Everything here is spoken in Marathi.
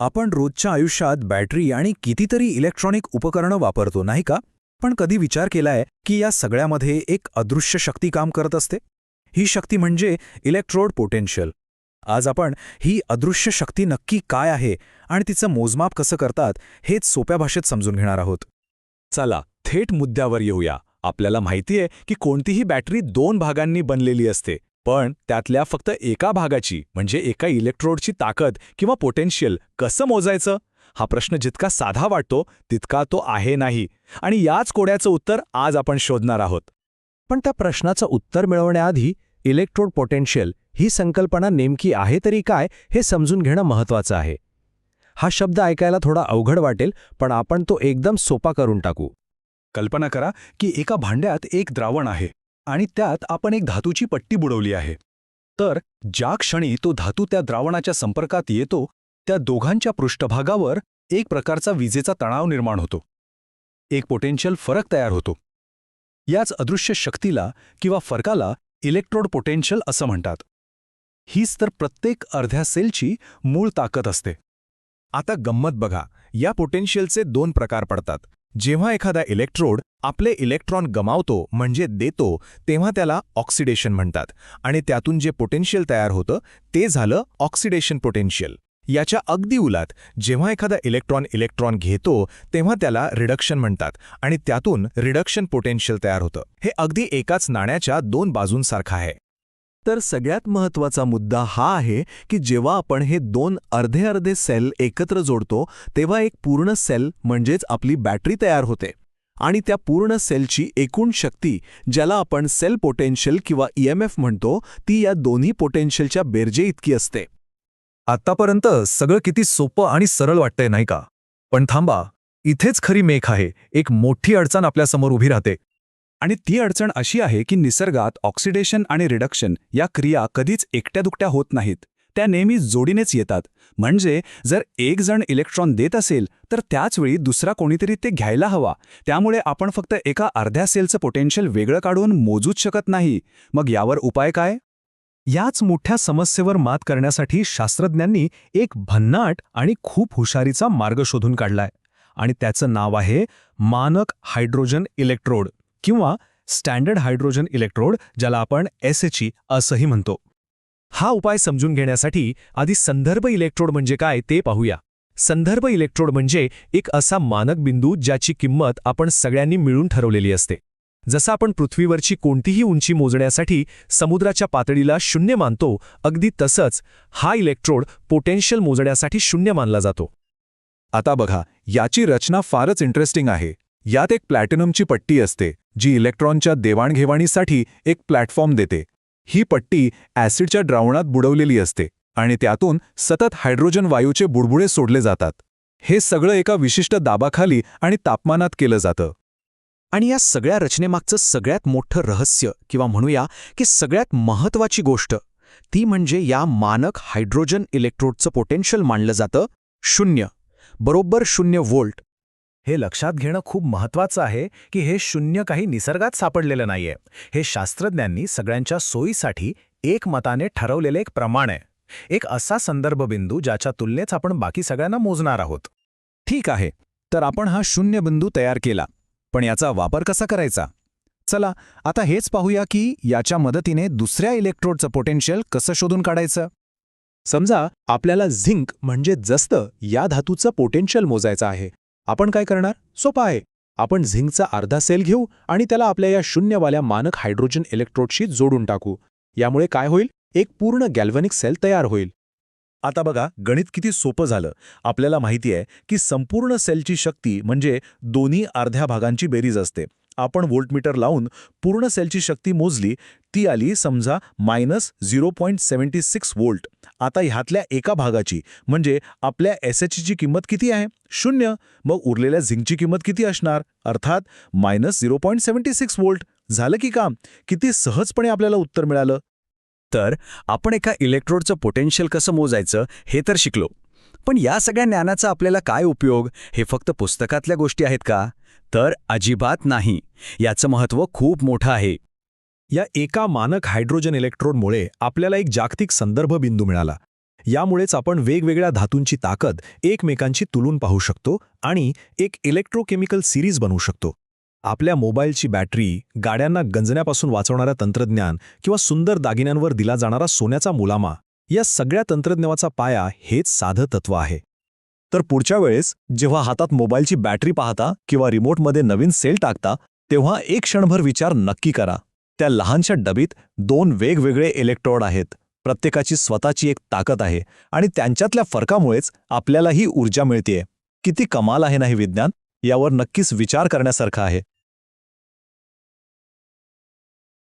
आपण रोजच्या आयुष्यात बॅटरी आणि कितीतरी इलेक्ट्रॉनिक उपकरणं वापरतो नाही का? पण कधी विचार केलाय की या सगळ्यामध्ये एक अदृश्य शक्ती काम करत असते? ही शक्ती म्हणजे इलेक्ट्रोड पोटेन्शियल. आज आपण ही अदृश्य शक्ती नक्की काय आहे आणि तिचं मोजमाप कसं करतात हेच सोप्या भाषेत समजून घेणार आहोत. चला थेट मुद्द्यावर येऊया. आपल्याला माहितीये की कोणतीही बॅटरी दोन भागांनी बनलेली असते. पण त्यातल्या फक्त एका भागाची म्हणजे एका इलेक्ट्रोडची ताकद किंवा पोटेन्शियल कसं मोजायचं? हा प्रश्न जितका साधा वाटतो तितका तो आहे नाही. आणि याच कोड्याचं उत्तर आज आपण शोधणार आहोत. पण त्या प्रश्नाचं उत्तर मिळवण्याआधी इलेक्ट्रोड पोटेन्शियल ही संकल्पना नेमकी आहे तरी काय हे समजून घेणं महत्वाचं आहे. हा शब्द ऐकायला थोडा अवघड वाटेल पण आपण तो एकदम सोपा करून टाकू. कल्पना करा की एका भांड्यात एक द्रावण आहे. आणि त्यात आपण एक धातूची पट्टी बुडवली आहे. तर ज्या क्षणी तो धातू त्या द्रावणाच्या संपर्कात येतो त्या दोघांच्या पृष्ठभागावर एक प्रकारचा विजेचा तणाव निर्माण होतो. एक पोटेन्शियल फरक तयार होतो. याच अदृश्य शक्तीला किंवा फरकाला इलेक्ट्रोड पोटेन्शियल असं म्हणतात. हीच तर प्रत्येक अर्ध्या सेलची मूळ ताकद असते. आता गंमत बघा. या पोटेन्शियलचे दोन प्रकार पडतात. जेव्हा एखादा इलेक्ट्रोड आपले इलेक्ट्रॉन गमावतो म्हणजे देतो तेव्हा त्याला ऑक्सिडेशन म्हणतात. आणि त्यातून जे पोटेन्शियल तयार होतं ते झालं ऑक्सिडेशन पोटेन्शियल याच्या अगदी उलात जेव्हा एखादा इलेक्ट्रॉन इलेक्ट्रॉन घेतो तेव्हा त्याला रिडक्शन म्हणतात. आणि त्यातून रिडक्शन पोटेन्शियल तयार होतं. हे अगदी एकाच नाण्याच्या दोन बाजूंसारखं आहे. तर सगळ्यात महत्त्वाचा मुद्दा हा आहे की जेव्हा आपण हे दोन अर्धे अर्धे सेल एकत्र जोडतो तेव्हा एक पूर्ण सेल म्हणजेच आपली बॅटरी तयार होते. आणि त्या पूर्ण सेलची एकूण शक्ती ज्याला आपण सेल पोटेन्शियल किंवा ईएमएफ म्हणतो ती या दोन्ही पोटेन्शियलच्या बेरजे इतकी असते. आत्तापर्यंत सगळं किती सोपं आणि सरळ वाटतंय नाही का? पण थांबा इथेच खरी मेख आहे. एक मोठी अडचण आपल्यासमोर उभी राहते. आणि ती अडचण अशी आहे की निसर्गात ऑक्सिडेशन आणि रिडक्शन या क्रिया कधीच एकट्या दुकट्या होत नाहीत. त्या नेहमी जोडीनेच येतात. म्हणजे जर एक जण इलेक्ट्रॉन देत असेल तर त्याच वेळी दुसरा कोणीतरी ते घ्यायला हवा. त्यामुळे आपण फक्त एका अर्ध्या सेलचं पोटेन्शियल वेगळं काढून मोजूच शकत नाही. मग यावर उपाय काय? याच मोठ्या समस्येवर मात करण्यासाठी शास्त्रज्ञांनी एक भन्नाट आणि खूप हुशारीचा मार्ग शोधून काढलाय. आणि त्याचं नाव आहे मानक हायड्रोजन इलेक्ट्रोड किंवा स्टँडर्ड हायड्रोजन इलेक्ट्रोड ज्याला आपण एसएचई असंही म्हणतो. हा उपाय समजून घेण्यासाठी आधी संदर्भ इलेक्ट्रोड म्हणजे काय ते पाहूया. संदर्भ इलेक्ट्रोड म्हणजे एक असा मानक बिंदू ज्याची किंमत आपण सगळ्यांनी मिळून ठरवलेली असते. जसं आपण पृथ्वीवरची कोणतीही उंची मोजण्यासाठी समुद्राच्या पातळीला शून्य मानतो अगदी तसंच हा इलेक्ट्रोड पोटेन्शियल मोजण्यासाठी शून्य मानला जातो. आता बघा याची रचना फारच इंटरेस्टिंग आहे. यात एक प्लॅटिनमची पट्टी असते. जी इलेक्ट्रॉनच्या देवाणघेवाणीसाठी एक प्लॅटफॉर्म देते. ही पट्टी ॲसिडच्या द्रावणात बुडवलेली असते आणि त्यातून सतत हायड्रोजन वायूचे बुडबुडे सोडले जातात. हे सगळं एका विशिष्ट दाबाखाली आणि तापमानात केलं जातं. आणि या सगळ्या रचनेमागचं सगळ्यात मोठं रहस्य किंवा म्हणूया की सगळ्यात महत्वाची गोष्ट ती म्हणजे या मानक हायड्रोजन इलेक्ट्रोडचं पोटेन्शियल मानलं जातं शून्य बरोबर शून्य व्होल्ट. हे लक्षात घेणं खूप महत्वाचं आहे की हे शून्य काही निसर्गात सापडलेलं नाहीये. हे शास्त्रज्ञांनी सगळ्यांच्या सोयीसाठी एकमताने ठरवलेले एक प्रमाण आहे. एक असा संदर्भ बिंदू ज्याच्या तुलनेत आपण बाकी सगळ्यांना मोजणार आहोत. ठीक आहे तर आपण हा शून्य बिंदू तयार केला. पण याचा वापर कसा करायचा? चला आता हेच पाहूया की याच्या मदतीने दुसऱ्या इलेक्ट्रोडचं पोटेन्शियल कसं शोधून काढायचं? समजा आपल्याला झिंक म्हणजे जस्त या धातूचं पोटेन्शियल मोजायचं आहे. आपण काय करणार? सोपं आहे. आपण झिंकचा अर्धा सेल घेऊ आणि त्याला आपल्या या शून्यवाल्या मानक हायड्रोजन इलेक्ट्रोडशी जोडून टाकू. यामुळे काय होईल? एक पूर्ण गॅल्व्हनिक सेल तयार होईल. आता बघा गणित किती सोपं झालं. आपल्याला माहिती आहे की संपूर्ण सेलची शक्ती म्हणजे दोन्ही अर्ध्या भागांची बेरीज असते. आपण व्होल्टमीटर लावून पूर्ण सेलची शक्ती मोजली ती आली समजा minus zero point seventy six volt आता ह्यातल्या एका भागाची म्हणजे आपल्या एस ची किंमत किती आहे? शून्य. मग उरलेल्या झिंकची किंमत किती असणार? अर्थात minus zero point seventy six volt झालं की काम? किती सहजपणे आपल्याला उत्तर मिळालं? तर आपण एका इलेक्ट्रोडचं पोटेन्शियल कसं मोजायचं हे तर शिकलो. पण या सगळ्या ज्ञानाचा आपल्याला काय उपयोग? हे फक्त पुस्तकातल्या गोष्टी आहेत का? तर अजिबात नाही. याचं महत्त्व खूप मोठं आहे. या एका मानक हायड्रोजन इलेक्ट्रोडमुळे आपल्याला एक जागतिक संदर्भ बिंदू मिळाला. यामुळेच आपण वेगवेगळ्या धातूंची ताकद एकमेकांची तुलून पाहू शकतो आणि एक इलेक्ट्रोकेमिकल सिरीज बनवू शकतो. आपल्या मोबाईलची बॅटरी गाड्यांना गंजण्यापासून वाचवणारं तंत्रज्ञान किंवा सुंदर दागिन्यांवर दिला जाणारा सोन्याचा मुलामा या सगळ्या तंत्रज्ञानाचा पाया हेच साधं तत्व आहे. तर पुढच्या वेळेस जेव्हा हातात मोबाईलची बॅटरी पाहता किंवा रिमोटमध्ये नवीन सेल टाकता तेव्हा एक क्षणभर विचार नक्की करा. त्या लहानशा डबीत दोन वेगवेगळे इलेक्ट्रोड आहेत. प्रत्येकाची स्वतःची एक ताकद आहे आणि त्यांच्यातल्या फरकामुळेच आपल्याला ही ऊर्जा मिळतेय. किती कमाल आहे नाही विज्ञान? यावर नक्कीच विचार करण्यासारखं आहे.